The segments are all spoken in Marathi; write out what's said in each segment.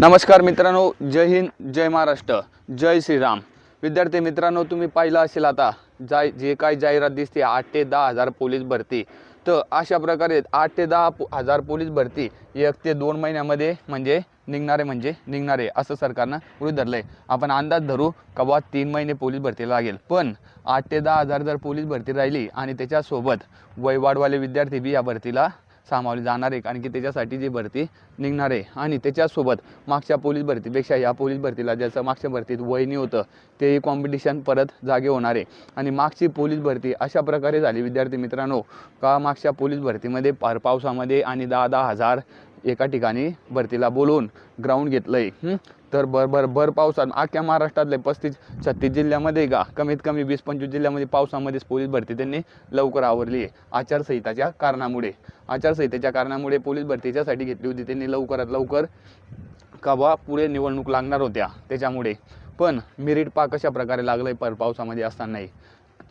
नमस्कार मित्रांनो जय हिंद जय महाराष्ट्र जय श्रीराम. विद्यार्थी मित्रांनो तुम्ही पाहिलं असेल आता जाय जे काही जाहिरात दिसते आठ ते दहा हजार पोलीस भरती. तर अशा प्रकारे आठ ते दहा हजार पोलीस भरती एक ते दोन महिन्यामध्ये म्हणजे निघणारे म्हणजे निघणारे असं सरकारनं गृहित धरलं आहे आपण अंदाज धरू का तीन महिने पोलीस भरती लागेल. पण आठ ते दहा हजार जर पोलीस भरती राहिली आणि त्याच्यासोबत वयवाडवाले विद्यार्थी बी या भरतीला सामावली जाणार आहे कारण की त्याच्यासाठी जी भरती निघणार आहे. आणि त्याच्यासोबत मागच्या पोलीस भरतीपेक्षा या पोलीस भरतीला ज्याचं मागच्या भरतीत वहिनी होतं तेही कॉम्पिटिशन परत जागे होणार आहे. आणि मागची पोलीस भरती अशा प्रकारे झाली. विद्यार्थी मित्रांनो का मागच्या पोलीस भरतीमध्ये पार पावसामध्ये आणि दहा दहा हजार एका ठिकाणी भरतीला बोलवून ग्राउंड घेतलं आहे तर भर भर भर पावसात अख्ख्या महाराष्ट्रातले पस्तीस छत्तीस जिल्ह्यामध्ये का? कमीत कमी वीस पंचवीस जिल्ह्यामध्ये पावसामध्येच पोलीस भरती त्यांनी लवकर आवरली आहे. आचारसंहिताच्या कारणामुळे. आचारसंहितेच्या कारणामुळे पोलीस भरतीच्यासाठी घेतली होती. त्यांनी लवकरात लवकर का बा पुढे निवडणूक लागणार होत्या. त्याच्यामुळे. पण मिरीट पा कशा प्रकारे लागलं आहे पर पावसामध्ये असतानाही?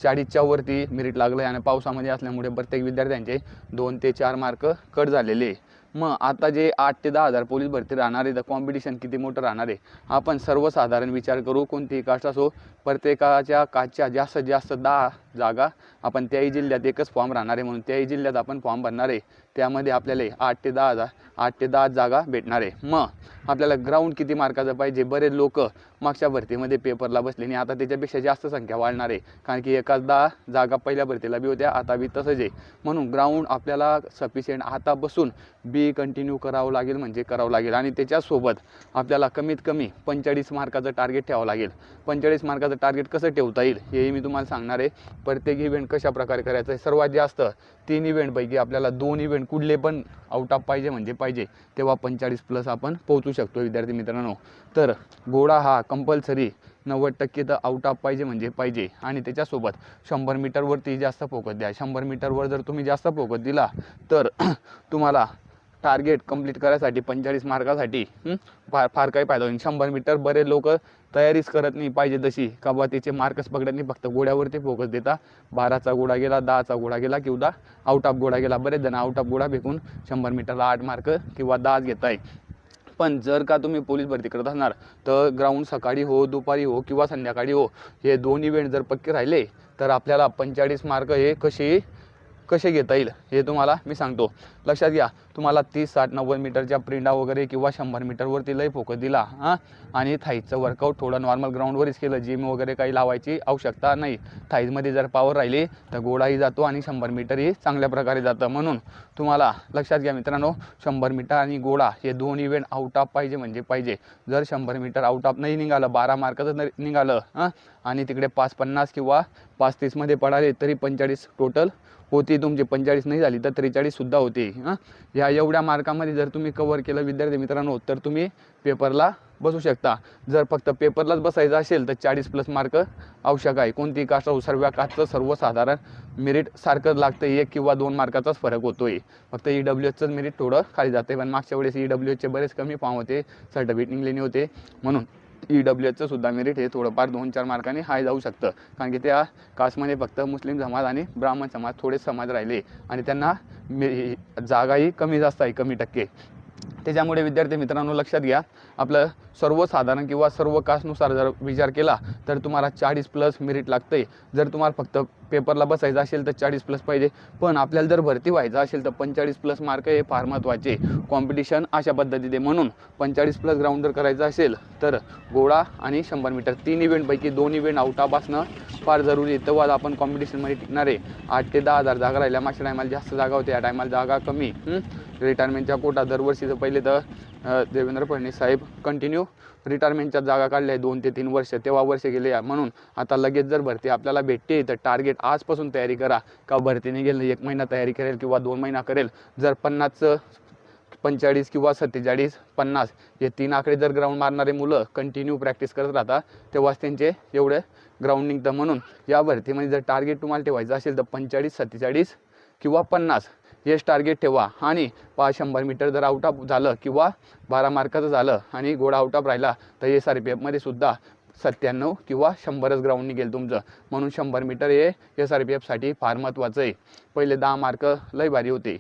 चाळीसच्या वरती मेरिट लागलं आहे आणि पावसामध्ये असल्यामुळे प्रत्येक विद्यार्थ्यांचे दोन ते चार मार्क कट झालेले आहे. मग आता जे आठ ते दहा हजार पोलीस भरती राहणार आहे तर कॉम्पिटिशन किती मोठं राहणार आहे आपण सर्वसाधारण विचार करू कोणतीही कास्ट असो प्रत्येकाच्या कास्टच्या जास्तीत जास्त दहा जागा. आपण त्याही जिल्ह्यात एकच फॉर्म राहणार आहे म्हणून त्याही जिल्ह्यात आपण फॉर्म भरणार आहे. त्यामध्ये आपल्याला आठ ते दहा हजार आठ ते दहा जागा भेटणार आहे. मग आपल्याला ग्राउंड किती मार्काचं पाहिजे? बरेच लोक मागच्या भरतीमध्ये पेपरला बसले आणि आता त्याच्यापेक्षा जास्त संख्या वाढणार आहे. कारण की एकाच दहा जागा पहिल्या भरतीला बी होत्या आता बी तसंच आहे. म्हणून ग्राउंड आपल्याला सफिशियंट आता बसून बी कंटिन्यू करावं लागेल म्हणजे करावं लागेल. आणि त्याच्यासोबत आपल्याला कमीत कमी पंचेचाळीस मार्काचं टार्गेट ठेवावं लागेल. पंचेचाळीस मार्काचं टार्गेट कसं ठेवता येईल हेही मी तुम्हाला सांगणार आहे. प्रत्येक इव्हेंट कशा प्रकारे करायचं आहे सर्वात जास्त तीन इव्हेंटपैकी आपल्याला दोन इव्हेंट कुठले पण आउट ऑफ पाहिजे म्हणजे पाहिजे तेव्हा पंचेचाळीस प्लस आपण पोहोचू शकतो विद्यार्थी मित्रांनो. तर घोडा हा कंपल्सरी नव्वद टक्के तर आउट ऑफ पाहिजे म्हणजे पाहिजे आणि त्याच्यासोबत शंभर मीटरवरती जास्त फोकस द्या. शंभर मीटरवर जर तुम्ही जास्त फोकस दिला तर तुम्हाला टार्गेट कंप्लीट करायसाठी पंचेचाळीस मार्कासाठी फार फार काही फायदा होईल. शंभर मीटर बरेच लोक तयारीच करत नाही पाहिजे तशी का बा त्याचे मार्कच पकडत नाही फक्त गोड्यावरती फोकस देता. बाराचा गोडा गेला दहाचा गोडा गेला किंवा आउट ऑफ गोडा गेला. बरेच जण आउट ऑफ गोडा फेकून शंभर मीटरला आठ मार्क किंवा दहाच घेत आहे पण जर का तुम्ही पोलीस भरती करत असणार तर ग्राउंड सकाळी हो दुपारी हो किंवा संध्याकाळी हो हे दोन इव्हेंट जर पक्के राहिले तर आपल्याला पंचेचाळीस मार्क हे कसे कसे घेता येईल हे तुम्हाला मी सांगतो. लक्षात घ्या तुम्हाला तीस साठ नव्वद मीटरच्या प्रिंडा वगैरे किंवा शंभर मीटरवरती लई फोकस दिला हां? आणि थाईजचं वर्कआउट थोडं नॉर्मल ग्राउंडवरच केलं जिम वगैरे काही लावायची आवश्यकता नाही. थाईजमध्ये जर पॉवर राहिली तर गोडाही जातो आणि शंभर मीटरही चांगल्या प्रकारे जातं. म्हणून तुम्हाला लक्षात घ्या मित्रांनो शंभर मीटर आणि गोडा हे दोन इव्हेंट आउट ऑफ पाहिजे म्हणजे पाहिजे. जर शंभर मीटर आउट ऑफ नाही निघालं बारा मार्काचं निघालं हां? आणि तिकडे पाच पन्नास किंवा पाच तीसमध्ये पडाले तरी पंचेचाळीस टोटल होती तुमची पंचेचाळीस नाही झाली तर त्रेचाळीससुद्धा होते. हां? ह्या एवढ्या मार्कामध्ये जर तुम्ही कवर केलं विद्यार्थी मित्रांनो तर तुम्ही पेपरला बसू शकता. जर फक्त पेपरलाच बसायचं असेल तर चाळीस प्लस मार्क आवश्यक आहे. कोणती कास्ट असो सर्व कास्टचं सर्वसाधारण मेरिट सारखंच लागतं एक किंवा दोन मार्काचाच फरक होतो आहे फक्त ई डब्ल्यू एचचंच मेरिट थोडं खाली जाते पण मागच्या वेळेस ई डब्ल्यू एचचे बरेच कमी फॉर्म होते सर्टिफिकेट निघलेले होते म्हणून ई डब्ल्यू एचचं सुद्धा मेरिट हे थोडंफार दोन चार मार्काने हाय जाऊ शकतं. कारण की त्या कास्टमध्ये फक्त मुस्लिम समाज आणि ब्राह्मण समाज थोडे समाज राहिले. आणि त्यांना मे जागाही कमी जास्त आहे कमी टक्के. त्याच्यामुळे विद्यार्थी मित्रांनो लक्षात घ्या आपलं सर्वसाधारण किंवा सर्व कास्टनुसार जर विचार केला तर तुम्हाला चाळीस प्लस मेरिट लागतं आहे जर तुम्हाला फक्त पेपरला बसायचं असेल तर चाळीस प्लस पाहिजे. पण आपल्याला जर भरती व्हायचं असेल तर पंचेचाळीस प्लस मार्क हे फार महत्त्वाचे कॉम्पिटिशन अशा पद्धतीने म्हणून पंचेचाळीस प्लस ग्राउंड जर करायचं असेल तर गोळा आणि शंभर मीटर तीन इव्हेंटपैकी दोन इव्हेंट आउट ऑफ असणं फार जरुरी आहे. तेव्हा आपण कॉम्पिटिशनमध्ये टिकणार आहे. आठ ते दहा हजार जागा राहिल्या. मागच्या टायमाला जास्त जागा होत्या. या टायमाला जागा कमी. रिटायरमेंटच्या कोटा दरवर्षीचं पहिले तर देवेंद्र फडणवीस साहेब कंटिन्यू रिटायरमेंटच्या जागा काढल्या दोन ते तीन वर्ष. तेव्हा वर्ष गेले. आहे. म्हणून आता लगेच जर भरती आपल्याला भेटते तर टार्गेट आजपासून तयारी करा. का भरतीने गेलं एक महिना तयारी करेल किंवा दोन महिना करेल? जर पन्नास पंचेचाळीस किंवा सत्तेचाळीस पन्नास हे तीन आकडे जर ग्राउंड मारणारे मुलं कंटिन्यू प्रॅक्टिस करत राहतात तेव्हाच त्यांचे एवढे ग्राउंड निघतं. म्हणून या भरतीमध्ये जर टार्गेट तुम्हाला ठेवायचं असेल तर पंचेचाळीस सत्तेचाळीस किंवा पन्नास हेच टार्गेट ठेवा. आणि पा शंभर मीटर जर आउट ऑफ झालं किंवा बारा मार्काचं झालं आणि घोडा आउट ऑफ राहिला तर एस आर पी एफमध्ये सुद्धा सत्त्याण्णव किंवा शंभरच ग्राउंड निघेल तुमचं. म्हणून शंभर मीटर हे एस आर पी एफसाठी फार महत्त्वाचं आहे. पहिले दहा मार्क लय भारी होते.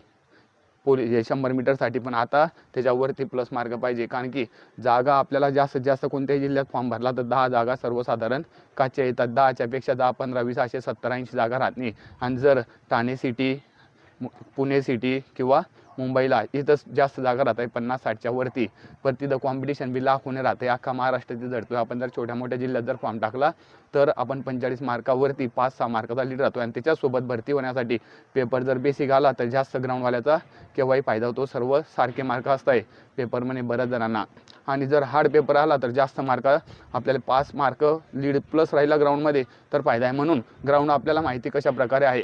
पोलीस हे शंभर मीटरसाठी पण आता त्याच्यावरती प्लस मार्क पाहिजे. कारण की जागा आपल्याला जास्तीत जास्त कोणत्याही जिल्ह्यात फॉर्म भरला तर दहा जागा सर्वसाधारण काच्या येतात. दहाच्यापेक्षा दहा पंधरा वीस असे सत्तर ऐंशी जागा राहत नाही. आणि जर ठाणे सिटी पुणे सिटी किंवा मुंबईला इथंच जास्त जागा राहत आहे पन्नास साठच्या वरती. पण तिथं कॉम्पिटिशन बी लाखोने राहते. अख्खा महाराष्ट्र तिथे जडतो आपण जर छोट्या मोठ्या जिल्ह्यात जर फॉर्म टाकला तर आपण पंचेचाळीस मार्कावरती पाच सहा मार्काचा लीड राहतो आणि त्याच्यासोबत भरती होण्यासाठी पेपर जर बेसिक आला तर जास्त ग्राउंडवाल्याचा केव्हाही फायदा होतो. सर्व सारखे मार्क असत आहे पेपरमध्ये बऱ्याच जणांना. आणि जर हार्ड पेपर आला तर जास्त मार्क आपल्याला पाच मार्क लीड प्लस राहिला ग्राउंडमध्ये तर फायदा आहे. म्हणून ग्राउंड आपल्याला माहिती कशा प्रकारे आहे?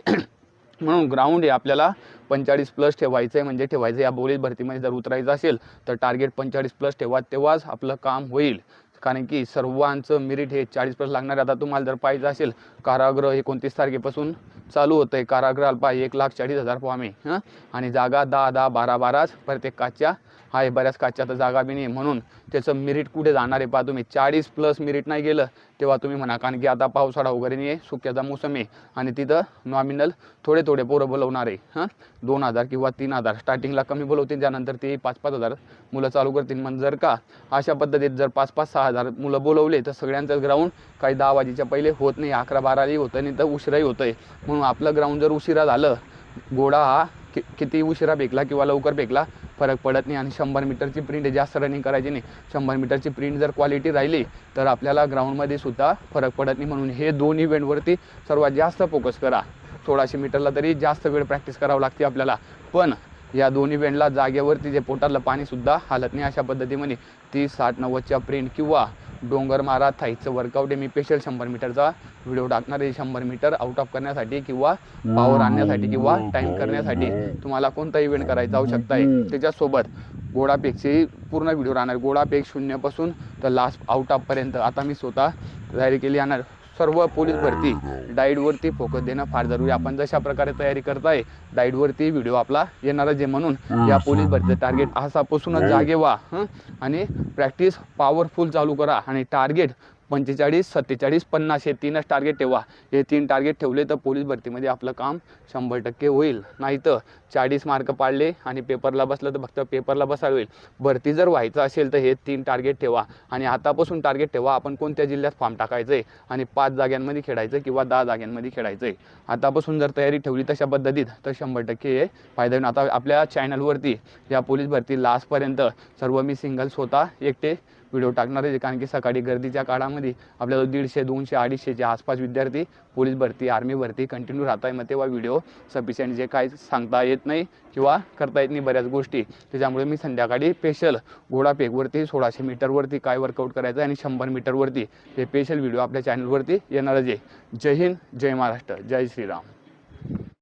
म्हणून ग्राउंड हे आपल्याला पंचेचाळीस प्लस ठेवायचं आहे म्हणजे ठेवायचं आहे. या बोलीत भरतीमध्ये जर उतरायचं असेल तर टार्गेट पंचेचाळीस प्लस ठेवा तेव्हाच आपलं काम होईल कारण की सर्वांचं मेरिट हे चाळीस प्लस लागणार आहे. आता तुम्हाला जर पाहिजे असेल कारागृह एकोणतीस तारखेपासून चालू होतं आहे कारागृह अल्पा एक लाख चाळीस हजार फॉर्म आहे हां आणि जागा दहा दहा बारा बाराच प्रत्येकाच्या आहे बऱ्याच काच्या तर जागा बी नाही म्हणून त्याचं मिरिट कुठे जाणार आहे पहा तुम्ही? चाळीस प्लस मिरिट नाही गेलं तेव्हा तुम्ही म्हणा कारण की आता पावसाळा वगैरे नाही आहे सुक्याचा मोसम आहे. आणि तिथं नॉमिनल थोडे थोडे पोरं बोलवणार आहे हां? दोन हजार किंवा तीन हजार. स्टार्टिंगला कमी बोलवतील त्यानंतर ते पाच पाच हजार मुलं चालू करतील. मग जर का अशा पद्धतीत जर पाच पाच सहा हजार मुलं बोलवले तर सगळ्यांचं ग्राउंड काही दहा वाजेच्या पहिले होत नाही. अकरा बाराही होतं नाही तर उशिराही होतं आहे म्हणून आपलं ग्राउंड जर उशिरा झालं घोडा हा कि किती उशिरा फेकला किंवा लवकर फेकला फरक पडत नाही आणि शंभर मीटरची प्रिंट जास्त रनिंग करायची नाही. शंभर मीटरची प्रिंट जर क्वालिटी राहिली तर आपल्याला ग्राउंडमध्ये सुद्धा फरक पडत नाही. म्हणून हे दोन इव्हेंटवरती सर्वात जास्त फोकस करा. सोळाशे मीटरला तरी जास्त वेळ प्रॅक्टिस करावं लागते आपल्याला. पण या दोन्ही बेंडला जागेवरती जे पोटातलं पाणीसुद्धा हालत नाही अशा पद्धतीमध्ये. तीस साठ नव्वदच्या प्रिंट किंवा डोंगर मारा थाईचं वर्कआउट आहे. मी स्पेशल शंभर मीटरचा व्हिडिओ टाकणार आहे. शंभर मीटर आउट ऑफ करण्यासाठी किंवा पॉवर आणण्यासाठी किंवा टाईम करण्यासाठी तुम्हाला कोणता इव्हेंट करायचा आवश्यकता आहे त्याच्यासोबत गोडापेकची पूर्ण व्हिडिओ राहणार. गोडापेक शून्यपासून तर लास्ट आउट ऑफपर्यंत आता मी स्वतः तयारी केली आणणार सर्व पोलीस भरती डाईटवरती फोकस देणं फार जरुरी. आपण जशा प्रकारे तयारी करताय डाईटवरती व्हिडिओ आपला येणारच आहे म्हणून या पोलीस भरतीचं टार्गेट आसापासूनच जागे व्हा हं? आणि प्रॅक्टिस पॉवरफुल चालू करा आणि टार्गेट पंचेचाळीस सत्तेचाळीस पन्नास हे तीनच टार्गेट ठेवा. हे तीन टार्गेट ठेवले तर पोलीस भरतीमध्ये आपलं काम शंभर टक्के होईल. नाही तर चाळीस मार्क पाडले आणि पेपरला बसलं तर फक्त पेपरला बसायला होईल. भरती जर व्हायचं असेल तर हे तीन टार्गेट ठेवा. आणि आतापासून टार्गेट ठेवा. आपण कोणत्या जिल्ह्यात फॉर्म टाकायचं आहे आणि पाच जाग्यांमध्ये खेळायचं किंवा दहा जाग्यांमध्ये खेळायचं आहे आतापासून जर तयारी ठेवली तशा पद्धतीत तर शंभर टक्के हे फायदा होईल. आता आपल्या चॅनलवरती या पोलीस भरती लास्टपर्यंत सर्व मी सिंगल स्वतः एकटे व्हिडिओ टाकणार आहे. कारण की सकाळी गर्दीच्या काळामध्ये आपल्याला दीडशे दोनशे अडीचशेच्या आसपास विद्यार्थी पोलीस भरती आर्मी भरती कंटिन्यू राहत आहे मग तेव्हा व्हिडिओ सफिशियंट जे काय सांगता येत नाही किंवा करता येत नाही बऱ्याच गोष्टी. त्याच्यामुळे मी संध्याकाळी स्पेशल घोडापेकवरती सोळाशे मीटरवरती काय वर्कआउट करायचं आहे आणि शंभर मीटरवरती हे स्पेशल व्हिडिओ आपल्या चॅनलवरती येणारच आहे. जय हिंद जय महाराष्ट्र जय श्रीराम.